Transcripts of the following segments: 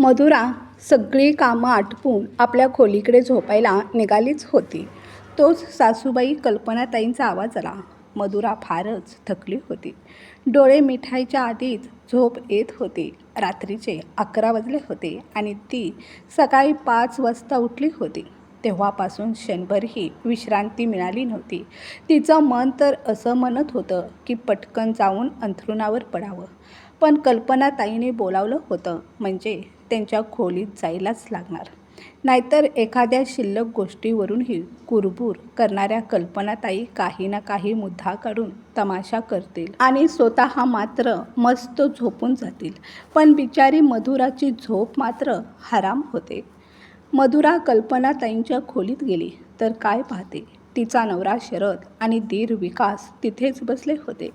मधुरा सगळी कामं आटपून आपल्या खोलीकडे झोपायला निघालीच होती. तोच सासूबाई कल्पनाताईंचा आवाज आला. मधुरा फारच थकली होती. डोळे मिठायच्या आधीच झोप येत होती. रात्रीचे अकरा वाजले होते आणि ती सकाळी पाच वाजता उठली होती. तेव्हापासून क्षणभरही विश्रांती मिळाली नव्हती. तिचं मन तर असं म्हणत होतं की पटकन जाऊन अंथरुणावर पडावं. पण कल्पनाताईने बोलावलं होतं म्हणजे त्यांच्या खोलीत जायलाच लागणार. नाहीतर एखाद्या शिल्लक गोष्टीवरूनही कुरबूर करणाऱ्या कल्पनाताई काही ना काही मुद्दा काढून तमाशा करतील आणि स्वतः मात्र मस्त झोपून जातील. पण बिचारी मधुराची झोप मात्र हराम होते. मधुरा कल्पनाताईंच्या खोलीत गेली. तर काय पाहते? तिचा नवरा शरद आणि दीर विकास तिथेच बसले होते.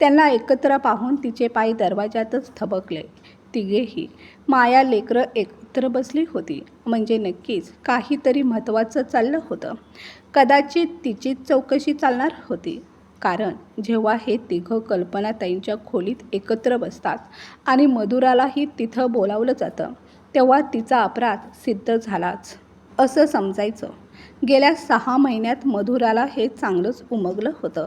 त्यांना एकत्र पाहून तिचे पाय दरवाजातच थबकले. तिघेही माया लेकरं एकत्र बसली होती. म्हणजे नक्कीच काहीतरी महत्त्वाचं चाललं होतं. कदाचित तिचीच चौकशी चालणार होती. कारण जेव्हा हे तिघं कल्पनाताईंच्या खोलीत एकत्र बसतात आणि मधुरालाही तिथं बोलावलं जातं तेव्हा तिचा अपराध सिद्ध झालाच. असं समजायचं. गेल्या सहा महिन्यात मधुराला हे चांगलंच उमगलं होतं.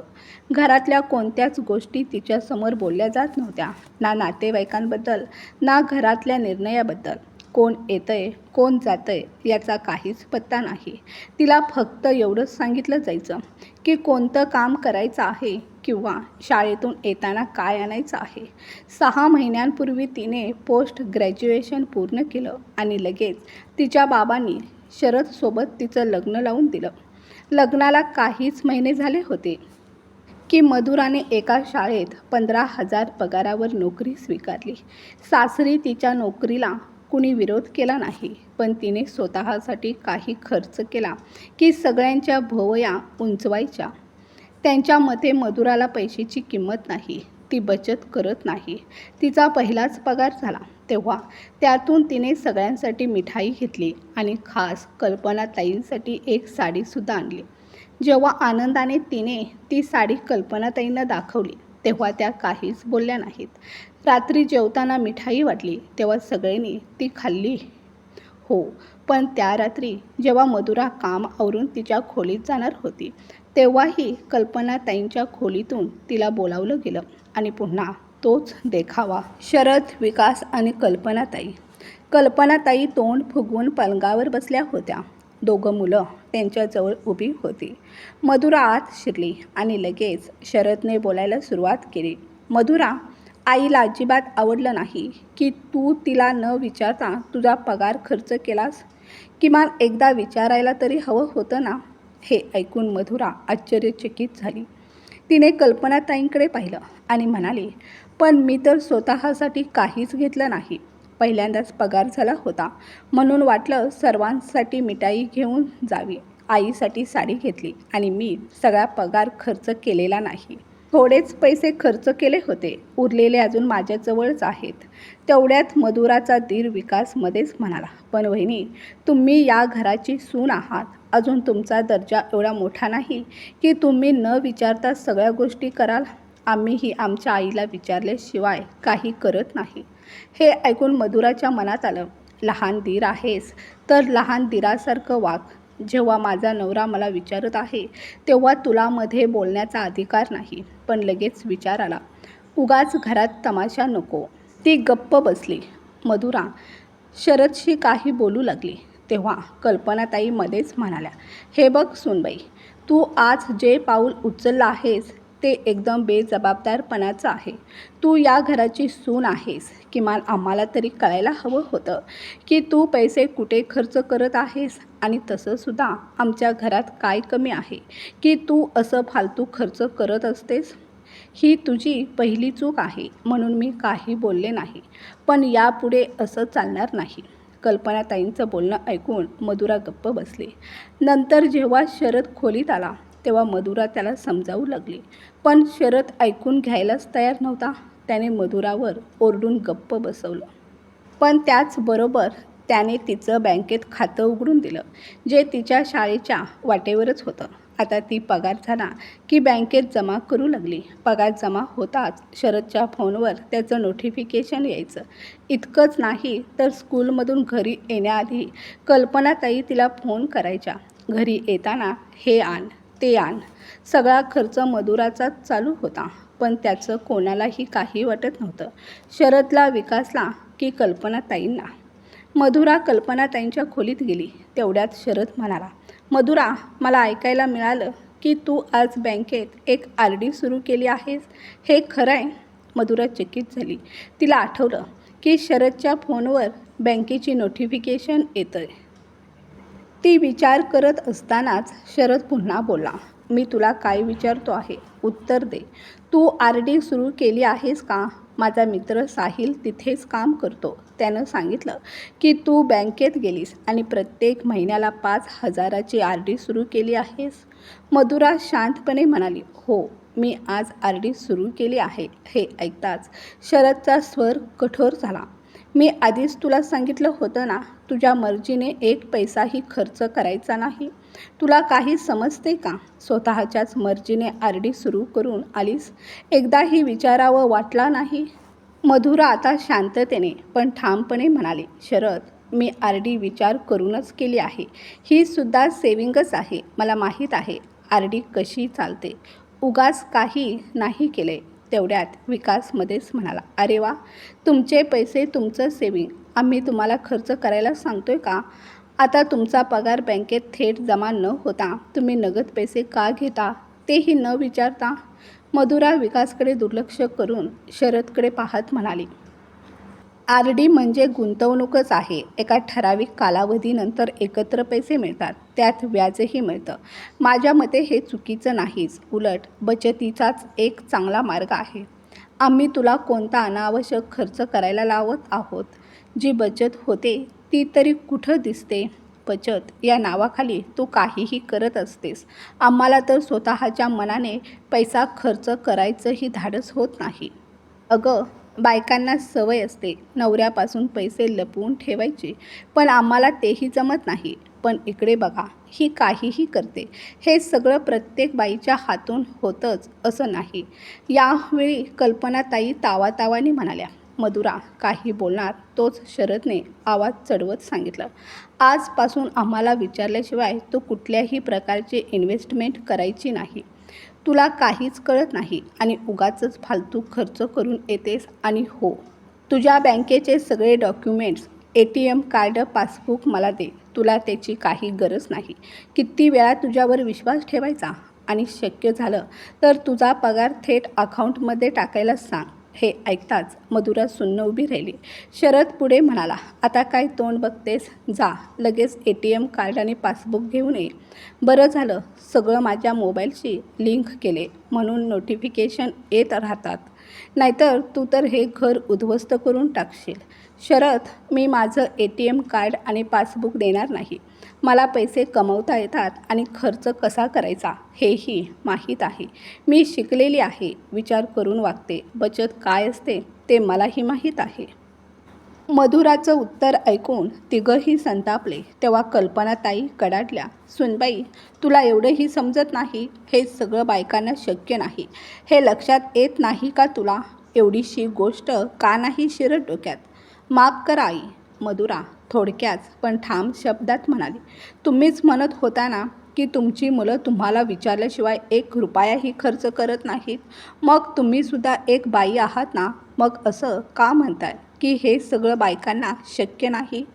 घरातल्या कोणत्याच गोष्टी तिच्यासमोर बोलल्या जात नव्हत्या. ना नातेवाईकांबद्दल ना घरातल्या निर्णयाबद्दल. कोण येतंय कोण जातंय याचा काहीच पत्ता नाही. तिला फक्त एवढंच सांगितलं जायचं की कोणतं काम करायचं आहे किंवा शाळेतून येताना काय आणायचं आहे. सहा महिन्यांपूर्वी तिने पोस्ट ग्रॅज्युएशन पूर्ण केलं आणि लगेच तिच्या बाबांनी शरदसोबत तिचं लग्न लावून दिलं. लग्नाला काहीच महिने झाले होते की मधुराने एका शाळेत पंधरा हजार पगारावर नोकरी स्वीकारली. सासरी तिच्या नोकरीला कुणी विरोध केला नाही पण तिने स्वतःसाठी काही खर्च केला की सगळ्यांच्या भोवया उंचवायच्या. त्यांच्या मते मधुराला पैशाची किंमत नाही ती बचत करत नाही. तिचा पहिलाच पगार झाला. तेव्हा त्यातून तिने सगळ्यांसाठी मिठाई घेतली आणि खास कल्पनाताईंसाठी एक साडीसुद्धा आणली. जेव्हा आनंदाने तिने ती साडी कल्पनाताईंना दाखवली तेव्हा त्या काहीच बोलल्या नाहीत. रात्री जेवताना मिठाई वाटली तेव्हा सगळ्यांनी ती खाल्ली. हो पण त्या रात्री जेव्हा मधुरा काम आवरून तिच्या खोलीत जाणार होती तेव्हाही कल्पनाताईंच्या खोलीतून तिला बोलावलं गेलं आणि पुन्हा तोच देखावा. शरद विकास आणि कल्पनाताई. कल्पनाताई तोंड फुगवून पलंगावर बसल्या होत्या. दोघं मुलं त्यांच्याजवळ उभी होती. मधुरा आत शिरली आणि लगेच शरदने बोलायला सुरुवात केली. मधुरा आईला अजिबात आवडलं नाही की तू तिला न विचारता तुझा पगार खर्च केलास? किमान एकदा विचारायला तरी हवं होतं ना? हे ऐकून मधुरा आश्चर्यचकित झाली. तिने कल्पनाताईंकडे पाहिलं आणि म्हणाली पण मी तर स्वतःसाठी काहीच घेतलं नाही. पहिल्यांदाच पगार झाला होता. म्हणून वाटलं सर्वांसाठी मिठाई घेऊन जावी. आईसाठी साडी घेतली आणि मी सगळा पगार खर्च केलेला नाही. थोडेच पैसे खर्च केले होते. उरलेले अजून माझ्याजवळच आहेत. तेवढ्यात मधुराचा धीर विकासमध्येच म्हणाला पण वहिनी तुम्ही या घराची सून आहात. अजून तुमचा दर्जा एवढा मोठा नाही की तुम्ही न विचारता सगळ्या गोष्टी कराल. आम्हीही आमच्या आईला विचारल्याशिवाय काही करत नाही. हे ऐकून मधुराच्या मनात आलं लहान दीर आहेस तर लहान दीरासारखं वाग. जेव्हा माझा नवरा मला विचारत आहे तेव्हा तुला मध्ये बोलण्याचा अधिकार नाही. पण लगेच विचार आला उगाच घरात तमाशा नको. ती गप्प बसली. मधुरा शरदशी काही बोलू लागली. तेव्हा कल्पनाताई मध्येच म्हणाल्या हे बघ सुनबाई तू आज जे पाऊल उचललं आहेस ते एकदम बेजबाबदारपणाचं आहे. तू या घराची सून आहेस. किमान आम्हाला तरी कळायला हवं होतं की तू पैसे कुठे खर्च करत आहेस आणि तसंसुद्धा आमच्या घरात काय कमी आहे की तू असं फालतू खर्च करत असतेस? ही तुझी पहिली चूक आहे म्हणून मी काही बोलले नाही. पण यापुढे असं चालणार नाही. कल्पनाताईंचं बोलणं ऐकून मधुरा गप्प बसली. नंतर जेव्हा शरद खोलीत आला तेव्हा मधुरा त्याला समजावू लागली. पण शरद ऐकून घ्यायलाच तयार नव्हता. त्याने मधुरावर ओरडून गप्प बसवलं. पण त्याचबरोबर त्याने तिचं बँकेत खातं उघडून दिलं जे तिच्या शाळेच्या वाटेवरच होतं. आता ती पगार झाला की बँकेत जमा करू लागली. पगार जमा होताच शरदच्या फोनवर त्याचं नोटिफिकेशन यायचं. इतकंच नाही तर स्कूलमधून घरी येण्याआधी कल्पनाताई तिला फोन करायच्या. घरी येताना हे आण. ते आण. सगळा खर्च मधुराचाच चालू होता पण त्याचं कोणालाही काही वाटत नव्हतं. शरदला विकासला की कल्पनाताईंना? मधुरा कल्पनाताईंच्या खोलीत गेली. तेवढ्यात शरद म्हणाला मधुरा मला ऐकायला मिळालं की तू आज बँकेत एक आर डी सुरू केली आहेस. हे खरं आहे मधुरा चकित झाली. तिला आठवलं की शरदच्या फोनवर बँकेची नोटिफिकेशन येतं आहे ती विचार करत असतानाच शरद पुन्हा बोला मी तुला काय विचारतो आहे? उत्तर दे. तू आर डी सुरू केली आहेस का? माझा मित्र साहिल तिथेच काम करतो. त्यानं सांगितलं की तू बँकेत गेलीस आणि प्रत्येक महिन्याला पाच हजाराची आर डी सुरू केली आहेस. मधुरा शांतपणे म्हणाली हो मी आज आर डी सुरू केली आहे. हे ऐकताच शरदचा स्वर कठोर झाला. मी आधीच तुला सांगितलं होतं ना तुझ्या मर्जीने एक पैसाही खर्च करायचा नाही. तुला काही समजते का? स्वतःच्याच मर्जीने आर डी सुरू करून आलीस? एकदाही विचारावं वाटला नाही? मधुरा आता शांततेने पण ठामपणे म्हणाले शरद मी आर डी विचार करूनच केली आहे. ही सुद्धा सेविंगच आहे मला माहीत आहे. आर डी कशी चालते? उगाच काही नाही केले. तेवढ्यात विकास मध्येच म्हणाला अरे वा तुमचे पैसे तुमचं सेविंग आम्ही तुम्हाला खर्च करायला सांगतोय का? आता तुमचा पगार बँकेत थेट जमा न होता तुम्ही नगद पैसे का घेता? तेही न विचारता. मधुरा विकासकडे दुर्लक्ष करून शरदकडे पाहत म्हणाली आर डी म्हणजे गुंतवणूकच आहे. एका ठराविक कालावधीनंतर एकत्र पैसे मिळतात. त्यात व्याजही मिळतं. माझ्या मते हे चुकीचं नाहीच. उलट बचतीचाच एक चांगला मार्ग आहे. आम्ही तुला कोणता अनावश्यक खर्च करायला लावत आहोत? जी बचत होते ती तरी कुठं दिसते? बचत या नावाखाली तू काहीही करत असतेस. आम्हाला तर स्वतःच्या मनाने पैसा खर्च करायचंही धाडस होत नाही. अगं बायकांना सवय असते नवऱ्यापासून पैसे लपवून ठेवायची पण आम्हाला तेही जमत नाही. पण इकडे बघा ही काहीही करते हे सगळं प्रत्येक बाईच्या हातून होतंच असं नाही. यावेळी कल्पनाताई तावातावाने म्हणाल्या मधुरा काही बोलणार तोच शरदने आवाज चढवत सांगितलं. आजपासून आम्हाला विचारल्याशिवाय तू कुठल्याही प्रकारची इन्व्हेस्टमेंट करायची नाही. तुला काहीच कळत नाही आणि उगाचच फालतू खर्च करून येतेस आणि हो तुझ्या बँकेचे सगळे documents A T M card passbook मला दे. तुला त्याची काही गरज नाही. किती वेळा तुझ्यावर विश्वास ठेवायचा? आणि शक्य झालं तर तुझा पगार थेट अकाउंटमध्ये टाकायला सांग. हे ऐकताच मधुरा सुन्न उभी राहिली. शरद पुढे म्हणाला आता काय तोंड बघतेस? जा लगेच ए टी एम कार्ड आणि पासबुक घेऊन ये. बरं झालं सगळं माझ्या मोबाईलशी लिंक केले म्हणून नोटिफिकेशन येत राहतात. नाहीतर तू तर हे घर उद्ध्वस्त करून टाकशील. शरद मी माझं ए टी एम कार्ड आणि पासबुक देणार नाही. मला पैसे कमवता येतात आणि खर्च कसा करायचा हेही माहीत आहे. मी शिकलेली आहे विचार करून वागते. बचत काय असते ते मलाही माहीत आहे. मधुराचं उत्तर ऐकून तिघंही संतापले. तेव्हा कल्पनाताई कडाडल्या सुनबाई तुला एवढंही समजत नाही हे सगळं बायकांना शक्य नाही. हे लक्षात येत नाही का तुला? एवढीशी गोष्ट का नाही शिरत डोक्यात? माफ करा आई. मधुरा थोडक्याच पण ठाम शब्दात म्हणाली तुम्हीच म्हणत होता ना की तुमची मुलं तुम्हाला विचारल्याशिवाय एक रुपयाही खर्च करत नाहीत. मग तुम्हीसुद्धा एक बाई आहात ना? मग असं का म्हणताय? की हे सगळं बायकांना शक्य नाही?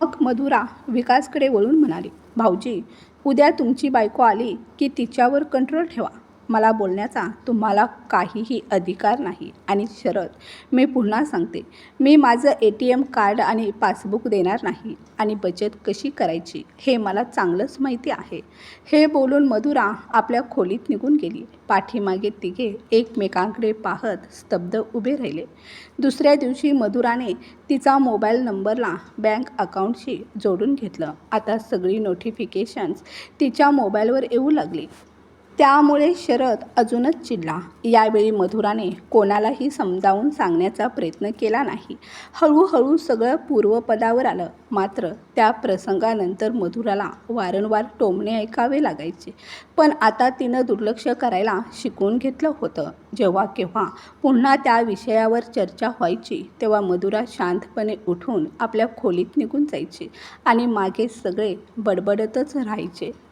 मग मधुरा विकासकडे वळून म्हणाली भाऊजी उद्या तुमची बायको आली की तिच्यावर कंट्रोल ठेवा. मला बोलण्याचा तुम्हाला काहीही अधिकार नाही. आणि शरद मी पुन्हा सांगते मी माझं ए टी एम कार्ड आणि पासबुक देणार नाही. आणि बचत कशी करायची हे मला चांगलंच माहिती आहे. हे बोलून मधुरा आपल्या खोलीत निघून गेली. पाठीमागे तिघे एकमेकांकडे पाहत स्तब्ध उभे राहिले. दुसऱ्या दिवशी मधुराने तिचा मोबाईल नंबरला बँक अकाउंटशी जोडून घेतलं. आता सगळी नोटिफिकेशन्स तिच्या मोबाईलवर येऊ लागली. त्यामुळे शरद अजूनच चिडला. यावेळी मधुराने कोणालाही समजावून सांगण्याचा प्रयत्न केला नाही. हळूहळू सगळं पूर्वपदावर आलं. मात्र त्या प्रसंगानंतर मधुराला वारंवार टोमणे ऐकावे लागायचे. पण आता तिनं दुर्लक्ष करायला शिकून घेतलं होतं. जेव्हा केव्हा पुन्हा त्या विषयावर चर्चा व्हायची तेव्हा मधुरा शांतपणे उठून आपल्या खोलीत निघून जायची आणि मागे सगळे बडबडतच राहायचे.